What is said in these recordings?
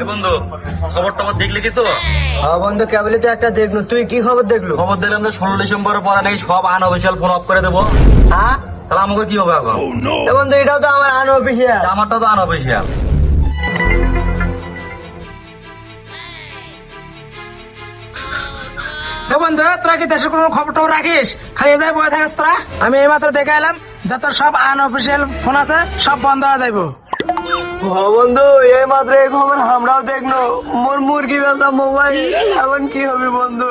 এ বন্ধু খবর টবর দেখলি কিছু হ্যাঁ বন্ধু কেবলই তো একটা দেখলু তুই কি খবর দেখলু খবর দিলাম যে ষোলো ডিসেম্বরের পরে নাকি সব আনঅফিসিয়াল ফোন অফ করে দেবো। হ্যাঁ? তাহলে আমাকে কি হবে এখন? এ বন্ধু এটাও তো আমার আনঅফিসিয়াল আমারটা তো আনঅফিসিয়াল এ বন্ধু তোরা কি দেশের কোনো খবর টবর রাখিস? খালি এদের বয়ে থাকিস তোরা? আমি এই মাত্র দেখে এলাম যত সব আনঅফিসিয়াল ফোন আছে সব বন্ধ হয়ে যাইব। বন্ধু এই মাত্র এই খবর আমরাও দেখল মোর মুরগি বেচা মোবাইল এখন কি হবে বন্ধু?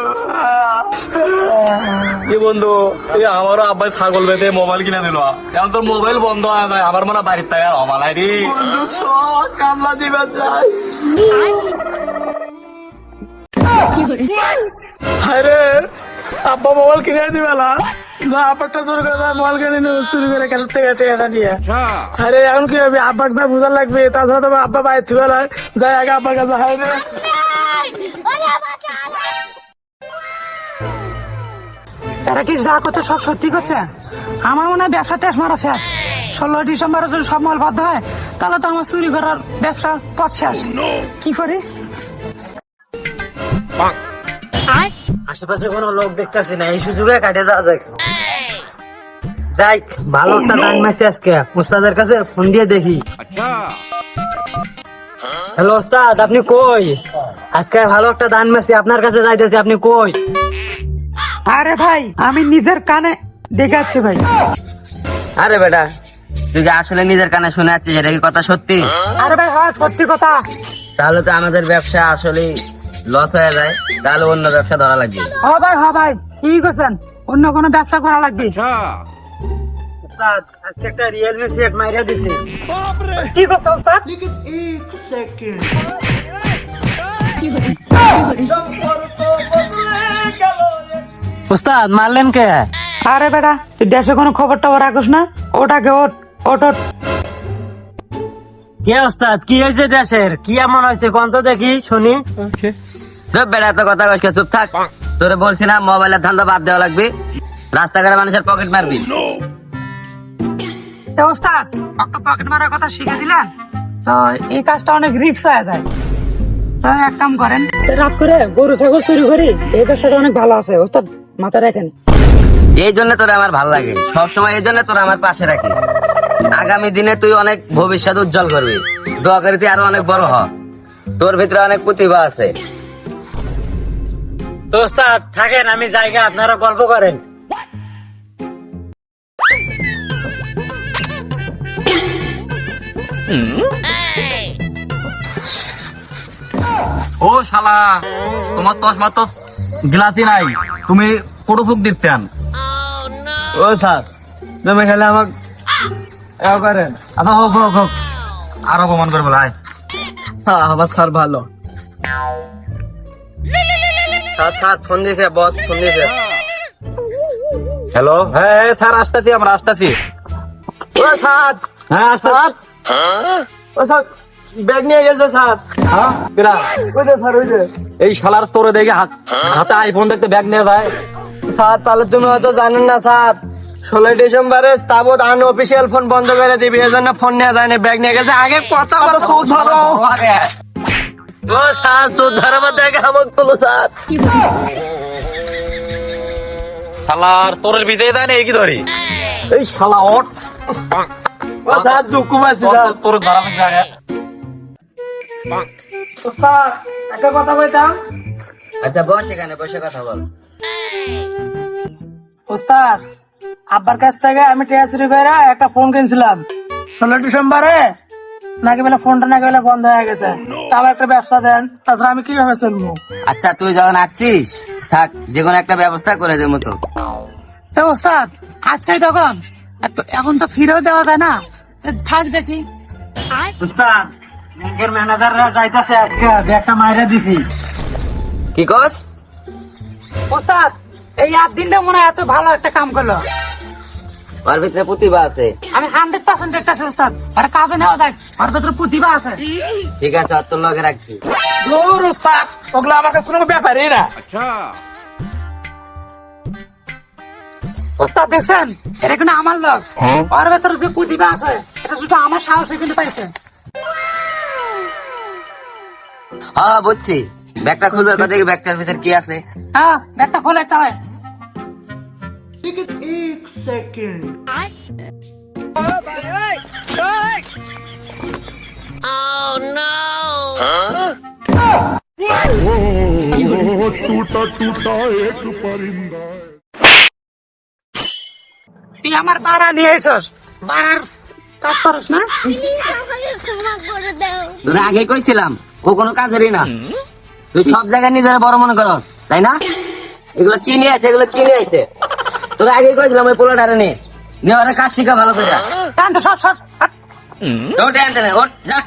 কি বন্ধু এই আমারও আব্বাই ছাগল বেঁধে মোবাইল কিনে দিল। এখন তোর মোবাইল বন্ধ হয় ভাই আমার মনে বাড়ির থেকে আর অমালাই রে। বন্ধু সব কামলা দিবে যাই আরে আব্বা মোবাইল কিনে দিবেলা যা আব্বারটা চুরি করে যা মোবাইল কিনে নিয়ে চুরি করে কাছ থেকে টাকা নিয়ে। আরে এখন কি হবে? আব্বাকে যা বুঝা লাগবে তাছাড়া তো আব্বা বাইরে থুবে যাই আগে আব্বার কাছে হাই রে। এরা কি যা করছে সব সত্যি করছে? আমার মনে হয় ব্যবসা টেস্ট মারা শেষ। ষোলো ডিসেম্বরে যদি সব মাল বাধ্য হয় তাহলে তো আমার চুরি করার ব্যবসা পথ শেষ। কি করি? আশেপাশে কোনো লোক দেখতেছি না এই সুযোগে কাটে যাওয়া যাক। যাই ভালো একটা গান মারছি আজকে। উস্তাদের কাছে ফোন দিয়ে দেখি। হ্যালো ওস্তাদ আপনি কই? আজকে ভালো একটা দান মারছি আপনার কাছে যাইতেছি আপনি কই? আরে ভাই আমি নিজের কানে দেখাচ্ছি ভাই। আরে বেটা তুই যে আসলে নিজের কানে শুনে যাচ্ছিস এটা কি কথা সত্যি? আরে ভাই হ্যাঁ সত্যি কথা। তাহলে তো আমাদের ব্যবসা আসলে লস হয়ে যায় তাহলে অন্য ব্যবসা ধরা লাগবে। হ ভাই হ ভাই কি করছেন? অন্য কোনো ব্যবসা করা লাগবে? উস্তাদ আজকে একটা রিয়েলমি সেট মাইরা দিছি। কি করছে ওস্তাদ উস্তাদ মারলেন কে? আরে বেটা তুই দেশে কোনো খবর টবর রাখোস না? ওটাকে ওট ওট ওট। কে ওস্তাদ কি হয়েছে দেশের? কি এমন হয়েছে? কোন তো দেখি শুনি। চুপ বেড়া তো কথা কইছে চুপ থাক। তোরে বলছি না মোবাইলের ধান্দা বাদ দেওয়া লাগবে। রাস্তাঘাটে মানুষের পকেট মারবি। ওস্তাদ একটা পকেট মারার কথা শিখে দিলেন? তো এই কাজটা অনেক রিস্ক হয়ে যায়। তো এক কাম করেন। রাত করে গরু ছাগল চুরি করি এই ব্যবসাটা অনেক ভালো আছে ওস্তাদ মাথা রাখেন। এই জন্য তোরা আমার ভালো লাগে। সবসময় এই জন্য তোরা আমার পাশে রাখি। আগামী দিনে তুই অনেক ভবিষ্যৎ উজ্জ্বল করবি। দোয়া করি তুই আরও অনেক বড় হ। তোর ভিতরে অনেক প্রতিভা আছে। দোস্তাদ থাকেন আমি জায়গা আপনারা গল্প করেন। ও শালা তোমার চশমা তো গ্লাসই নাই। তুমি পুরো ফুক দিচ্ছেন ও স্যার তুমি খালি আমাকে এও করেন। আচ্ছা হোক হোক হোক। আর অপমান করবে ভাই হ্যাঁ আমার স্যার ভালো। Sir sir phone boss phone hello হ্যাঁ হ্যাঁ, স্যার আসতেছি আমরা আসতেছি। ও স্যার! হ্যাঁ আসতে ও স্যার ব্যাগ নিয়ে গেছে স্যার। হ্যাঁ? কেডা? ওই যে স্যার ওই যে। এই শালার তোরে দেখে হাত হাতে আইফোন দেখতে ব্যাগ নিয়ে যায়। স্যার তাহলে তুমি হয়তো জানেন না স্যার। ষোলোই ডিসেম্বরে তাবৎ আন অফিসিয়াল ফোন বন্ধ করে দিবি এই জন্য ফোন নিয়ে যায়নি ব্যাগ নিয়ে গেছে। আগে কথা বলো ধরো শালার কি ধরি? এই শালা ওট ও স্যার দুঃখ পাচ্ছি তোর ধরা জায়গা ওস্তাদ একটা কথা আচ্ছা বস এখানে বসে কথা বল। ওস্তাদ আব্বার কাছ থেকে আমি টিয়া চুরি করে একটা ফোন কিনছিলাম। ষোলো ডিসেম্বরে নাকি বেলা ফোনটা নাকি বেলা বন্ধ হয়ে গেছে। তাও একটা ব্যবসা দেন তাছাড়া আমি কীভাবে চলবো? আচ্ছা তুই যখন আসছিস থাক যে কোনো একটা ব্যবস্থা করে দেবো তো। তো ওস্তাদ আচ্ছাই তখন। এখন তো ফিরেও দেওয়া যায় না। থাক দেখি। উস্তাদ ব্যাংকের ম্যানেজাররা যাইতাছে আজকে ব্যাগটা মাইরা দিছি। কি কস? ওস্তাদ এই আট দিনটা মনে হয় এত ভালো একটা কাম করল। ওর ভিতরে প্রতিভা আছে। আমি হান্ড্রেড পার্সেন্ট একটা ওস্তাদ আর কাজে নেওয়া ওর ভিতরে প্রতিভা আছে। ঠিক আছে আর তোর লগে রাখছি। দূর ওস্তাদ ওগুলো আমার কাছে কোনো ব্যাপারই না। ওস্তাদ দেখছেন? এটা কিন্তু আমার লোক ওর ভেতরে যে প্রতিভা আছে এটা শুধু আমার সাহসে কিন্তু পাইছে। হ্যাঁ বুঝছি। ব্যাগটা খুলবে কথা দেখি ব্যাগটার ভিতর কি আছে? হ্যাঁ ব্যাগটা খোলে একটা হয়। टूटा टूटा एक परिंदा তুই আমার পাড়া নিয়ে এসস পাড়ার কাজ করস না প্লিজ আমাকে ক্ষমা করে দাও তোরা আগে কইছিলাম ও কোনো কাজেরই না তুই সব জায়গায় নিজের বড় মনে করস তাই না এগুলো কি নিয়ে আছে এগুলো কি নিয়ে আছে তোরা আগে কইছিলাম ওই পোলাটারে নিয়ে নিয়ে ওরা কাজ শিখা ভালো করে টান তো সব সব টান টান ওঠ যা।